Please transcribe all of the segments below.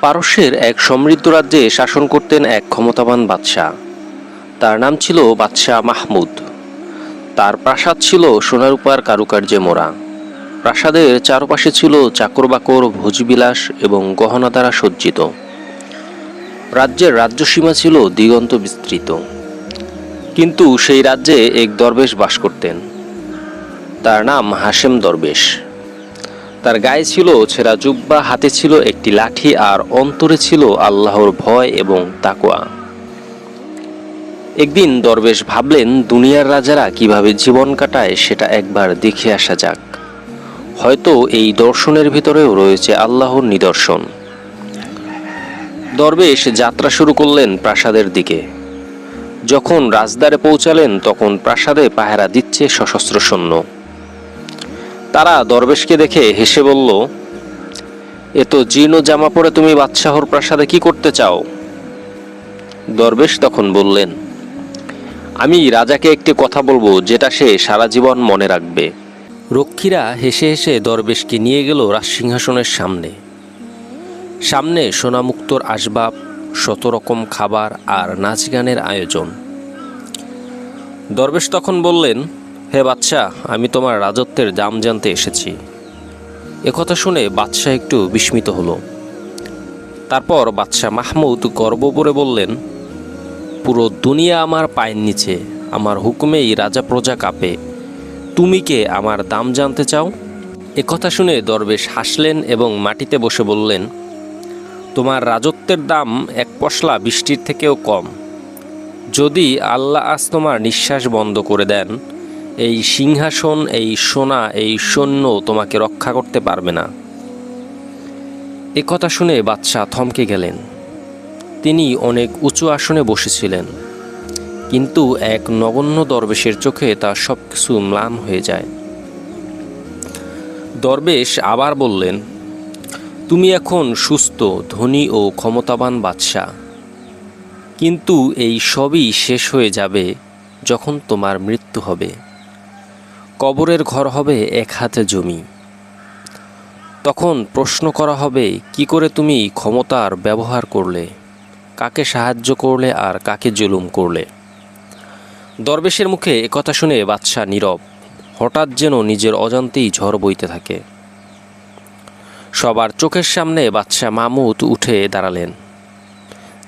পারস্যের এক সমৃদ্ধ রাজ্যে শাসন করতেন এক ক্ষমতাবান বাদশাহ। তার নাম ছিল বাদশাহ মাহমুদ। তার প্রাসাদ ছিল সোনারূপার কারুকার্যে মোড়া। প্রাসাদের চারপাশে ছিল চাকরবাকর, ভোজবিলাস এবং গহনা দ্বারা সজ্জিত। রাজ্যের রাজ্যসীমা ছিল দিগন্ত বিস্তৃত। কিন্তু সেই রাজ্যে এক দরবেশ বাস করতেন। তার নাম হাশেম দরবেশ। তার গায়ে ছিল ছেঁড়া জুব্বা, হাতে ছিল একটি লাঠি আর অন্তরে ছিল আল্লাহর ভয় এবং তাকোয়া একদিন দরবেশ ভাবলেন, দুনিয়ার রাজারা কীভাবে জীবন কাটায় সেটা একবার দেখে আসা যাক। হয়তো এই দর্শনের ভিতরেও রয়েছে আল্লাহর নিদর্শন। দরবেশ যাত্রা শুরু করলেন প্রাসাদের দিকে। যখন রাজদারে পৌঁছালেন, তখন প্রাসাদে পাহারা দিচ্ছে সশস্ত্র সৈন্য। তারা দরবেশকে দেখে হেসে বলল, এ তো জীর্ণ জামা পরে তুমি বাদশাহর প্রাসাদে কি করতে চাও? দরবেশ তখন বললেন, আমি রাজাকে একটি কথা বলব যেটা সে সারা জীবন মনে রাখবে। রক্ষীরা হেসে হেসে দরবেশকে নিয়ে গেল রাজসিংহাসনের সামনে। সামনে সোনামুক্তর আসবাব, শত রকম খাবার আর নাচ গানের আয়োজন। দরবেশ তখন বললেন হে বাদশাহ, আমি তোমার রাজত্বের দাম জানতে এসেছি। একথা শুনে বাদশাহ একটু বিস্মিত হলো। তারপর বাদশাহ মাহমুদ গর্ব করে বললেন, পুরো দুনিয়া আমার পায়ের নিচে, আমার হুকুমেই রাজা প্রজা কাঁপে। তুমি কে আমার দাম জানতে চাও? একথা শুনে দরবেশ হাসলেন এবং মাটিতে বসে বললেন, তোমার রাজত্বের দাম এক পশলা বৃষ্টির থেকেও কম। যদি আল্লাহ আজ তোমার নিঃশ্বাস বন্ধ করে দেন এই সিংহাসন, এই সোনা, এই সৈন্য তোমাকে রক্ষা করতে পারবে না। এ কথা শুনে বাদশাহ থমকে গেলেন। তিনি অনেক উঁচু আসনে বসেছিলেন, কিন্তু এক নগণ্য দরবেশের চোখে তা সব কিছু ম্লান হয়ে যায়। দরবেশ আবার বললেন, তুমি এখন সুস্থ, ধনী ও ক্ষমতাবান বাদশাহ। কিন্তু এই সবই শেষ হয়ে যাবে যখন তোমার মৃত্যু হবে। কবরের ঘর হবে এক হাতে জমি। তখন প্রশ্ন করা হবে, কি করে তুমি ক্ষমতার ব্যবহার করলে? কাকে সাহায্য করলে আর কাকে জুলুম করলে? দরবেশের মুখে একথা শুনে বাদশাহ নীরব, হঠাৎ যেন নিজের অজান্তেই ঝড় বইতে থাকে। সবার চোখের সামনে বাদশাহ মামুদ উঠে দাঁড়ালেন।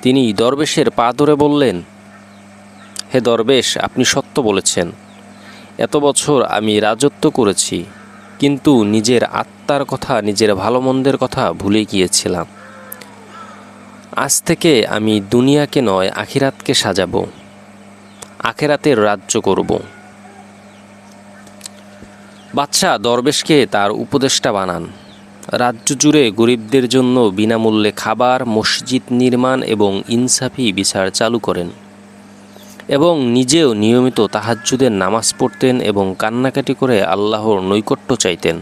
তিনি দরবেশের পা ধরে বললেন, হে দরবেশ, আপনি সত্য বলেছেন। এত বছর আমি রাজত্ব করেছি, কিন্তু নিজের আত্মার কথা, নিজের ভালো মন্দের কথা ভুলে গিয়েছিলাম। আজ থেকে আমি দুনিয়াকে নয়, আখিরাতকে সাজাবো, আখেরাতের রাজ্য করব। বাদশাহ দরবেশকে তার উপদেষ্টা বানান। রাজ্য জুড়ে গরিবদের জন্য বিনামূল্যে খাবার, মসজিদ নির্মাণ এবং ইনসাফি বিচার চালু করেন। এবং নিজেও নিয়মিত তাহাজ্জুদের নামাজ পড়তেন এবং কান্নাকাটি করে আল্লাহর নৈকট্য চাইতেন।